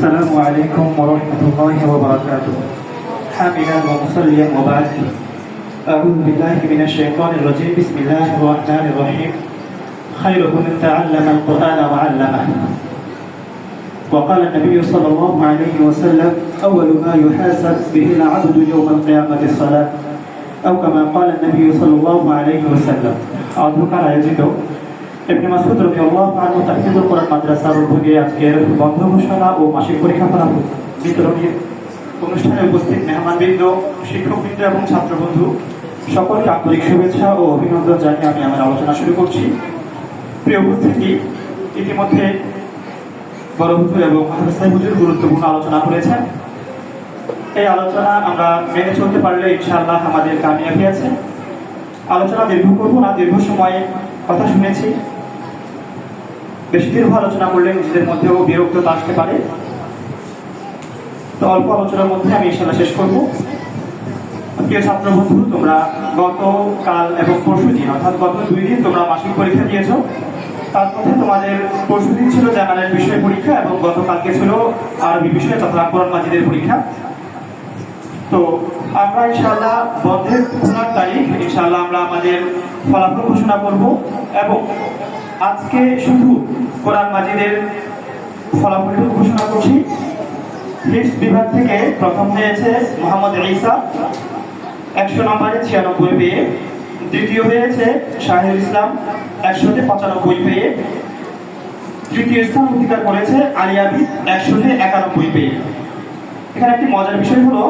السلام عليكم ورحمة الله وبركاته. حاملا ومصليا وبعد. أعوذ بالله من الشيطان الرجيم. بسم الله الرحمن الرحيم. خيركم من تعلم القرآن وعلمه. وقال النبي صلى الله عليه وسلم أول ما يحاسب به العبد يوم القيامة الصلاة. أو كما قال النبي صلى الله عليه وسلم. أعوذ بك মাদ্রাসার উদ্যোগে আজকের বন্ধ ঘোষণা ও মাসিক পরীক্ষা বিতরণী অনুষ্ঠানে উপস্থিত মেহমানবৃন্দ এবং ছাত্রবন্ধু, সকলকে আন্তরিক শুভেচ্ছা ও অভিনন্দন জানিয়ে আমি আমার আলোচনা শুরু করছি। প্রিয় উপস্থিতি, ইতিমধ্যে বড় এবং হাসান গুরুত্বপূর্ণ আলোচনা করেছেন। এই আলোচনা আমরা মেনে চলতে পারলে ইনশাআল্লাহ আমাদের কামিয়াবি আছে। আলোচনা দীর্ঘ করব না, দীর্ঘ সময়ে কথা শুনেছি। বেশি দীর্ঘ আলোচনা করলে নিজেদের মধ্যেও বিরক্ততা আসতে পারে। তো অল্প আলোচনার মধ্যে আমি ইনশাল্লাহ শেষ করব। প্রিয় ছাত্র বন্ধু তোমরা গতকাল এবং পরশু দিন অর্থাৎ গত দুই দিন তোমরা মাসিক পরীক্ষা দিয়েছ। তার মধ্যে তোমাদের পরশু দিন ছিল জানালের বিষয় পরীক্ষা এবং গতকালকে ছিল আরবি বিষয় তথা কোরআন মাজিদের পরীক্ষা। তো আমরা ইনশাআল্লাহ বন্ধের তারিখ, ইনশাআল্লাহ আমরা আমাদের ফলাফল ঘোষণা করব এবং আজকে শুধু কোরআন মাজিদের ফলাফল ঘোষণা করছি। হিপস বিভাগ থেকে প্রথম হয়েছে মোহাম্মদ ঈসা, একশো নম্বরে ছিয়ানব্বই পেয়ে। দ্বিতীয় হয়েছে শাহিল ইসলাম, একশোতে পঁচানব্বই পেয়ে। তৃতীয় স্থান অধিকার করেছে আলিয়াবি, একশোতে একানব্বই পেয়ে। এখানে একটি মজার বিষয় হলো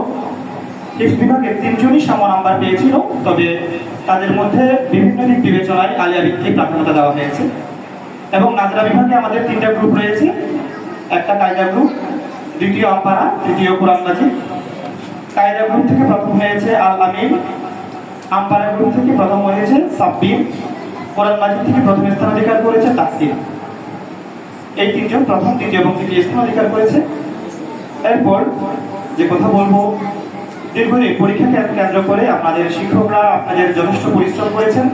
টেস্ট বিভাগের তিনজনই সম নাম্বার পেয়েছিল, তবে তাদের মধ্যে বিভিন্ন দিক বিবেচনায় আলিয়া ভিত্তিক প্রাধান্যতা দেওয়া হয়েছে। এবং নাজরা বিভাগে আমাদের তিনটা গ্রুপ রয়েছে, একটা কায়দা গ্রুপ দ্বিতীয় আম্পারা, তৃতীয় কোরআন মাজিদ কায়দা গ্রুপ থেকে প্রথম হয়েছে আল আমিন আম্পারা গ্রুপ থেকে প্রথম হয়েছে সাব্বির কোরআন থেকে প্রথম স্থান অধিকার করেছে তাসির এই তিনজন প্রথম, দ্বিতীয় এবং তৃতীয় স্থান অধিকার করেছে। এরপর যে কথা বলব দীর্ঘদিন পরীক্ষাকে কেন্দ্র করে আপনাদের শিক্ষকরা আপনাদের যথেষ্ট পরিশ্রম করেছেন।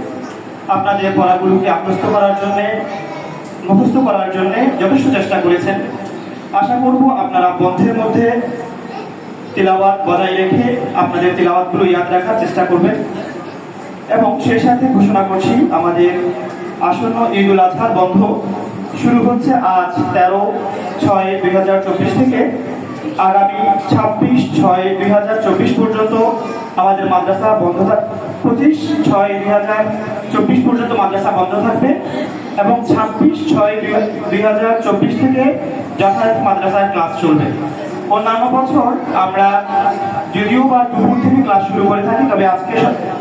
আপনাদের পড়াগুলোকে আত্মস্থ করার জন্য, মুখস্থ করার জন্য যথেষ্ট চেষ্টা করেছেন। আশা করব আপনারা বন্ধের মধ্যে তিলাওয়াত বজায় রেখে আপনাদের তিলাওয়াতগুলো ইয়াদ রাখার চেষ্টা করবেন। এবং সেই সাথে ঘোষণা করছি, আমাদের আসন্ন ঈদ উল আজহার বন্ধ শুরু হচ্ছে আজ তেরো ছয় দুই থেকে। আগামী ছাব্বিশ ছয় দুই হাজার চব্বিশ পর্যন্ত আমাদের মাদ্রাসা বন্ধ থাক পঁচিশ ছয় দুই হাজার চব্বিশ পর্যন্ত মাদ্রাসা বন্ধ থাকবে এবং ছাব্বিশ ছয় দুই হাজার চব্বিশ থেকে যথাযথ মাদ্রাসায় ক্লাস চলবে। অন্যান্য বছর আমরা যদিও বা দুপুর থেকে ক্লাস শুরু করে থাকি, তবে আজকে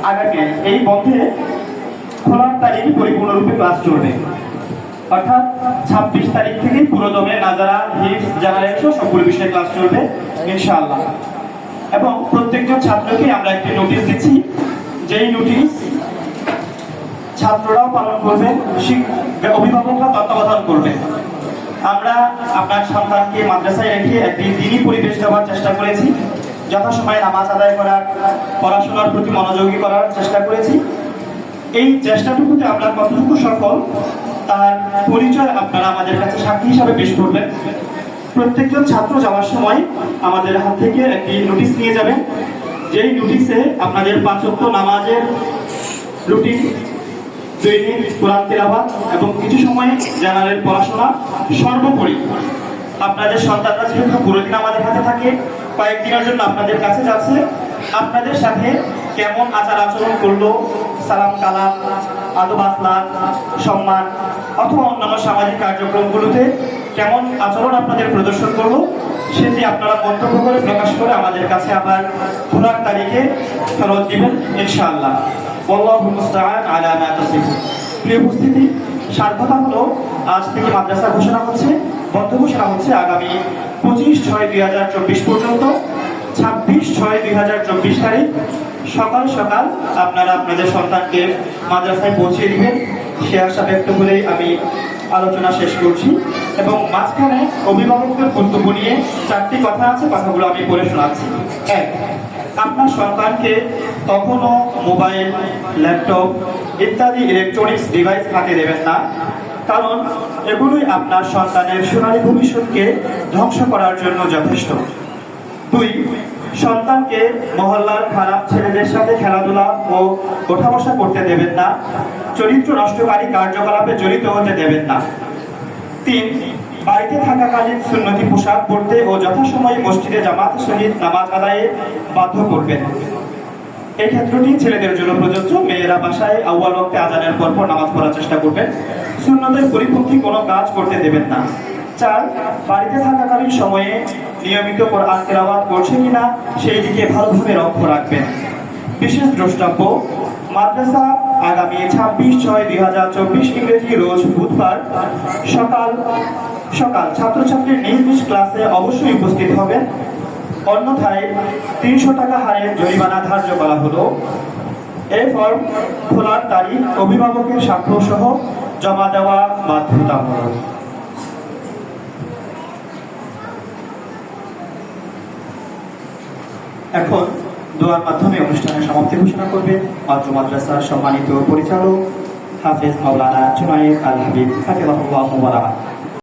আগামী এই বন্ধে খোলার তারিখ পরিপূর্ণরূপে ক্লাস চলবে। অর্থাৎ ছাব্বিশ তারিখ থেকে পুরোদমে নাজারা হিপস জেনারেল সবগুলো বিষয়ে ক্লাস চলবে, ইনশাআল্লাহ। এবং প্রত্যেকজন ছাত্রকে আমরা একটি নোটিশ দিচ্ছি। যেই নোটিশ ছাত্ররাও পালন করবে অভিভাবকরা তত্ত্বাবধান করবে। আমরা আপনার সন্তানকে মাদ্রাসায় রেখে একটি দিনই পরিবেশ দেওয়ার চেষ্টা করেছি। যথাসময়ে নামাজ আদায় করার, পড়াশোনার প্রতি মনোযোগী করার চেষ্টা করেছি। এই চেষ্টাটুকুতে আমরা কতটুকু সফল তার পরিচয় আপনারা আমাদের কাছে সাক্ষী হিসাবে পেশ করবেন। প্রত্যেকজন ছাত্র যাওয়ার সময় আমাদের হাত থেকে একটি নোটিশ নিয়ে যাবেন। যেই নোটিশে আপনাদের পাঁচক্য নামাজের রুটিন, দৈনিক কোরআন তেলাবাদ এবং কিছু সময়ে জেনারেল পড়াশোনা সর্বোপরি আপনাদের সন্তানরা যেহেতু পুরোদিন আমাদের হাতে থাকে, কয়েকদিনের জন্য আপনাদের কাছে যাচ্ছে। আপনাদের সাথে কেমন আচার আচরণ করল? সালাম, কালাম আদব সম্মান অথবা অন্যান্য সামাজিক কার্যক্রমগুলোতে কেমন আচরণ আপনাদের প্রদর্শন করল সেটি আপনারা মন্তব্য করে প্রকাশ করে আমাদের কাছে আবার খোলার তারিখে ফেরত দিবেন, ইনশাআল্লাহ। ওয়াল্লাহু মুস্তাআন আলা প্রিয় উপস্থিতি সার্থকতা হলো আজ থেকে মাদ্রাসা ঘোষণা হচ্ছে বন্ধ ঘোষণা হচ্ছে আগামী পঁচিশ ছয় দুই হাজার চব্বিশ পর্যন্ত। ছাব্বিশ ছয় দুই হাজার চব্বিশ তারিখ সকাল সকাল আপনারা আপনাদের সন্তানকে মাদ্রাসায় পৌঁছে দিবেন। সে আশা ব্যক্ত করেই আমি আলোচনা শেষ করছি এবং মাঝখানে অভিভাবকদের বক্তব্য নিয়ে চারটি কথা আছে, কথাগুলো আমি পড়ে শোনাচ্ছি। এক, আপনার সন্তানকে তখনও মোবাইল, ল্যাপটপ ইত্যাদি ইলেকট্রনিক্স ডিভাইস হাতে দেবেন না। কারণ এগুলোই আপনার সন্তানের সোনালী ভবিষ্যৎকে ধ্বংস করার জন্য যথেষ্ট। দুই সন্তানকে মহল্লার খারাপ ছেলেদের সাথে খেলাধুলা ও ওঠা বসা করতে দেবেন না, চরিত্র নষ্টকারী কার্যকলাপে জড়িত হতে দেবেন না। তিন, বাড়িতে থাকাকালীন সুন্নতি পোশাক পরতে ও যথাসময়ে মসজিদে জামাত সহিত নামাজ আদায়ে বাধ্য করবেন। এই ক্ষেত্রটি ছেলেদের জন্য প্রযোজ্য। মেয়েরা বাসায় আউয়াল ওয়াক্তে আজানের পর পর নামাজ পড়ার চেষ্টা করবেন। সুন্নতের পরিপন্থী কোনো কাজ করতে দেবেন না। চার, বাড়িতে থাকাকালীন সময়ে নিয়মিত কোরআন তেলাওয়াত করছে কিনা, সেই দিকে ভালোভাবে লক্ষ্য রাখবেন। বিশেষ দ্রষ্টব্য, মাদ্রাসা আগামী ছাব্বিশ ছয় দুই হাজার চব্বিশ ইংরেজি রোজ বুধবার সকাল সকাল ছাত্রছাত্রীর নিজ নিজ ক্লাসে অবশ্যই উপস্থিত হবেন। অন্যথায় তিনশো টাকা হারে জরিমানা ধার্য করা হলো। এই ফর্ম খোলার তারিখ অভিভাবকের স্বাক্ষর সহ জমা দেওয়া বাধ্যতামূলক। এখন দোয়ার মাধ্যমে অনুষ্ঠানের সমাপ্তি ঘোষণা করবে মাত্র মাদ্রাসার সম্মানিত পরিচালক হাফেজ মাওলানা জুনায়েদ আল হাবিব রাহমাহ